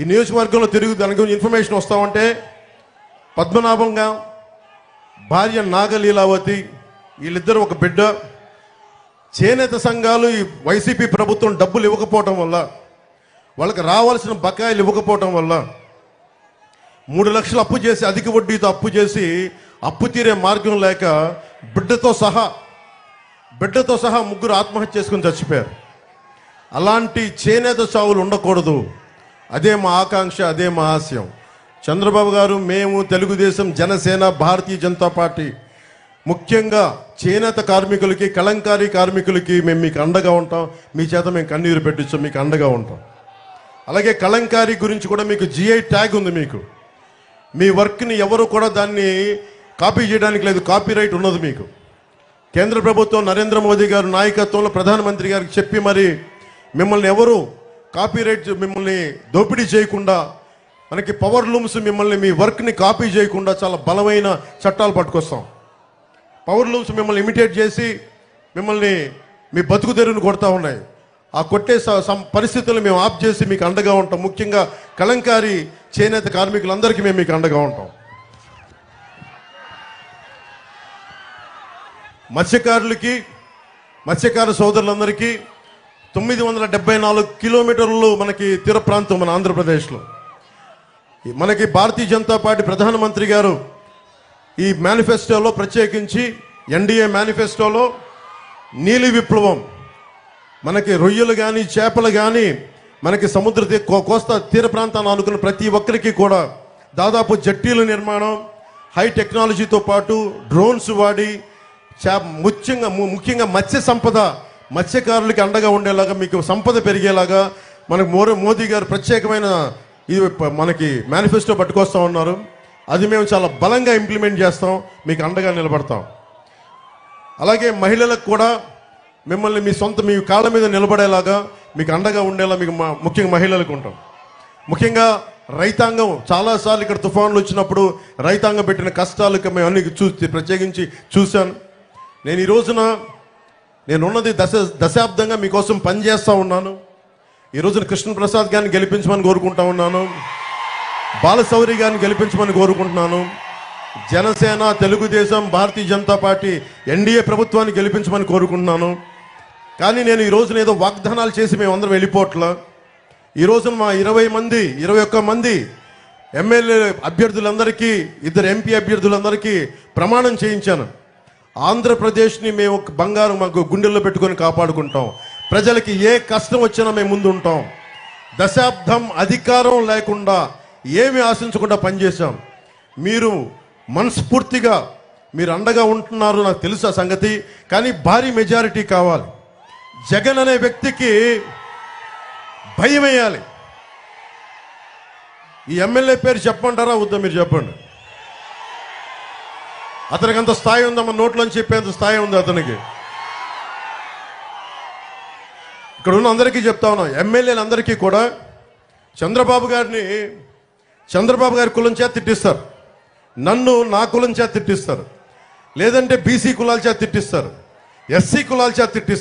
ఈ నియోజకవర్గంలో తిరుగు దాని గురించి ఇన్ఫర్మేషన్ వస్తామంటే పద్మనాభంగా భార్య నాగలీలావతి వీళ్ళిద్దరు ఒక బిడ్డ. చేనేత సంఘాలు ఈ వైసీపీ ప్రభుత్వం డబ్బులు ఇవ్వకపోవటం వల్ల వాళ్ళకి రావాల్సిన బకాయిలు ఇవ్వకపోవటం వల్ల మూడు లక్షలు అప్పు చేసి అధిక వడ్డీతో అప్పు చేసి అప్పు తీరే మార్గం లేక బిడ్డతో సహా బిడ్డతో సహా ముగ్గురు ఆత్మహత్య చేసుకుని చచ్చిపోయారు. అలాంటి చేనేత చావులు ఉండకూడదు. అదే మా ఆకాంక్ష అదే మా ఆశయం. చంద్రబాబు గారు మేము తెలుగుదేశం జనసేన భారతీయ జనతా పార్టీ. ముఖ్యంగా చేనేత కార్మికులకి కలంకారీ కార్మికులకి మేము మీకు అండగా ఉంటాం. మీ చేత మేము కన్నీరు పెట్టించాం మీకు అండగా ఉంటాం. అలాగే కలంకారీ గురించి కూడా మీకు జిఐ ట్యాగ్ ఉంది మీకు. మీ వర్క్ని ఎవరు కూడా దాన్ని కాపీ చేయడానికి లేదు కాపీ రైట్ ఉన్నది మీకు. కేంద్ర ప్రభుత్వం నరేంద్ర మోదీ గారు నాయకత్వంలో ప్రధానమంత్రి గారికి చెప్పి మరి మిమ్మల్ని ఎవరు కాపీరైట్ మిమ్మల్ని దోపిడీ చేయకుండా మనకి పవర్ లూమ్స్ మిమ్మల్ని మీ వర్క్ని కాపీ చేయకుండా చాలా బలమైన చట్టాలు పట్టుకొస్తాం. పవర్ లూమ్స్ మిమ్మల్ని ఇమిటేట్ చేసి మిమ్మల్ని మీ బతుకు తెరువును కొడతా ఉన్నాయి. ఆ కొట్టే సం- పరిస్థితులు మేము ఆఫ్ చేసి మీకు అండగా ఉంటాం. ముఖ్యంగా కలంకారీ చేనేత కార్మికులందరికీ మేము మీకు అండగా ఉంటాం. మత్స్యకారులకి మత్స్యకార సోదరులందరికీ తొమ్మిది వందల డెబ్బై నాలుగు కిలోమీటర్లు మనకి తీర ప్రాంతం మన ఆంధ్రప్రదేశ్లో. మనకి భారతీయ జనతా పార్టీ ప్రధానమంత్రి గారు ఈ మేనిఫెస్టోలో ప్రత్యేకించి ఎన్డీఏ మేనిఫెస్టోలో నీలి విప్లవం మనకి రొయ్యలు కానీ చేపలు కానీ మనకి సముద్ర తీ- కో- కోస్తా తీర ప్రాంతాన్ని అనుకున్న ప్రతి ఒక్కరికి కూడా దాదాపు జట్టీల నిర్మాణం హై టెక్నాలజీతో పాటు డ్రోన్స్ వాడి చా ముఖ్యంగా ము- ముఖ్యంగా మత్స్య సంపద మత్స్యకారులకి అండగా ఉండేలాగా మీకు సంపద పెరిగేలాగా మనకు మోర మోదీ గారు ప్రత్యేకమైన ఇది మనకి మేనిఫెస్టో పట్టుకొస్తా ఉన్నారు. అది మేము చాలా బలంగా ఇంప్లిమెంట్ చేస్తాం మీకు అండగా నిలబడతాం. అలాగే మహిళలకు కూడా మిమ్మల్ని మీ సొంత మీ కాళ్ళ మీద నిలబడేలాగా మీకు అండగా ఉండేలా మీకు మా- ముఖ్యంగా మహిళలకు ఉంటాం. ముఖ్యంగా రైతాంగం చాలాసార్లు ఇక్కడ తుఫాన్లు వచ్చినప్పుడు రైతాంగం పెట్టిన కష్టాలు మేము అన్ని చూ ప్రత్యేకించి చూశాను. నేను ఈ రోజున నేనున్నది దశ దశాబ్దంగా మీకోసం పనిచేస్తూ ఉన్నాను. ఈరోజున కృష్ణప్రసాద్ గారిని గెలిపించమని కోరుకుంటా ఉన్నాను. బాలశౌరి గారిని గెలిపించమని కోరుకుంటున్నాను. జనసేన తెలుగుదేశం భారతీయ జనతా పార్టీ ఎన్డీఏ ప్రభుత్వాన్ని గెలిపించమని కోరుకుంటున్నాను. కానీ నేను ఈ రోజున ఏదో వాగ్దానాలు చేసి మేమందరం వెళ్ళిపోవట్లా. ఈ రోజున మా ఇరవై మంది ఇరవై ఒక్క మంది ఎమ్మెల్యే అభ్యర్థులందరికీ ఇద్దరు ఎంపీ అభ్యర్థులందరికీ ప్రమాణం చేయించాను. ఆంధ్రప్రదేశ్ని మేము బంగారం మాకు గుండెల్లో పెట్టుకొని కాపాడుకుంటాం. ప్రజలకి ఏ కష్టం వచ్చినా మేము ముందు ఉంటాం దశాబ్దం అధికారం లేకుండా ఏమి ఆశించకుండా పనిచేశాం. మీరు మనస్ఫూర్తిగా మీరు అండగా ఉంటున్నారు నాకు తెలుసు ఆ సంగతి కానీ భారీ మెజారిటీ కావాలి. జగన్ అనే వ్యక్తికి భయం వేయాలి ఈ ఎమ్మెల్యే పేరు చెప్పమంటారా? వద్దా మీరు చెప్పండి. అతనికి అంత స్థాయి ఉందమ్మా నోట్లోంచి చెప్పేంత స్థాయి ఉంది అతనికి. ఇక్కడ ఉన్న అందరికీ చెప్తా ఉన్నాం ఎమ్మెల్యేలందరికీ కూడా చంద్రబాబు గారిని చంద్రబాబు గారి కులం చేత తిట్టిస్తారు. నన్ను నా కులం చేత తిట్టిస్తారు. లేదంటే బీసీ కులాల చేత తిట్టిస్తారు. ఎస్సీ కులాల చేత తిట్టిస్తారు.